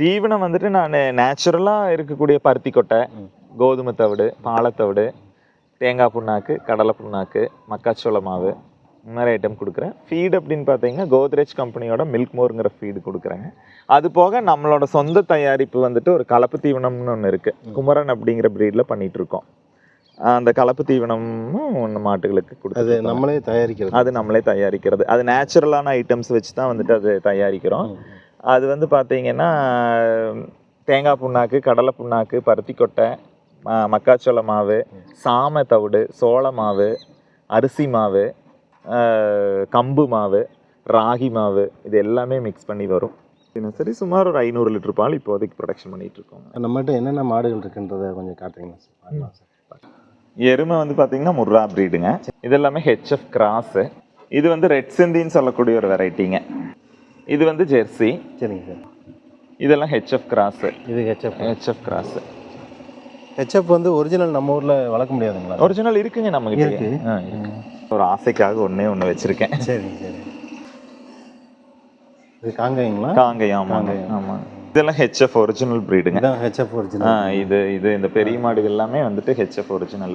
தீவனம் வந்துட்டு நான் நேச்சுரலாக இருக்கக்கூடிய பருத்தி கொட்டை. கோதுமை தவிடு பாலத்தவிடு தேங்காய் புண்ணாக்கு கடலை புண்ணாக்கு மக்காச்சோள மாவு இந்த மாதிரி ஐட்டம் கொடுக்குறேன். ஃபீட் அப்படின்னு பார்த்தீங்கன்னா கோத்ரேஜ் கம்பெனியோட மில்க் மோருங்கிற ஃபீடு கொடுக்குறேங்க அது போக நம்மளோட சொந்த தயாரிப்பு வந்துட்டு ஒரு கலப்பு தீவனம்னு ஒன்று இருக்குது குமரன் அப்படிங்கிற ப்ரீடில் பண்ணிட்டு இருக்கோம். அந்த கலப்பு தீவனமும் ஒன்று மாட்டுகளுக்கு அது கொடுத்து நம்மளே தயாரிக்கிறது. அது நம்மளே தயாரிக்கிறது. அது நேச்சுரலான ஐட்டம்ஸ் வச்சு தான் வந்துட்டு அது தயாரிக்கிறோம். அது வந்து பார்த்தீங்கன்னா தேங்காய் புண்ணாக்கு கடலை புண்ணாக்கு பருத்தி கொட்டை மக்காச்சோள மாவு சாமை தவிடு சோள மாவு அரிசி மாவு கம்பு மாவு ராகி மாவு இது எல்லாமே மிக்ஸ் பண்ணி வரும். தினசரி சுமார் ஒரு ஐநூறு லிட்டர் பால் இப்போதைக்கு ப்ரொடக்ஷன் பண்ணிட்டு இருக்கோம். நம்மகிட்ட என்னென்ன மாடுகள் இருக்குன்றதை கொஞ்சம் காட்டுறீங்களா சார்? சார் எருமை வந்து பார்த்தீங்கன்னா முர்ரா ப்ரீடுங்க இது எல்லாமே ஹெச்எஃப் கிராஸு இது வந்து ரெட் சிந்தின்னு சொல்லக்கூடிய ஒரு வெரைட்டிங்க இது வந்து ஜெர்சி. சரிங்க சார். இதெல்லாம் ஹெச்எஃப் கிராஸு இது H F H F cross H F வந்து ஒரிஜினல் நம்ம ஊரில் வளர்க்க முடியாதுங்களா ஒரிஜினல் இருக்குங்க நம்ம இருக்கு. ஒரு ஆசைக்காக ஒண்ணே ஒண்ணு வச்சிருக்கேன். சரிங்க சரி இது காங்காயங்களா? காங்கயம் ஆமாங்க. காங்கேயம். ஆமா. இதெல்லாம் ஹெச்எஃப் ஒரிஜினல் ப்ரீடுங்க ஹெச்எஃப் ஒரிஜினல் இது இது இந்த பெரிய மாடுகள் எல்லாமே வந்துட்டு ஹெச்எஃப் ஒரிஜினல்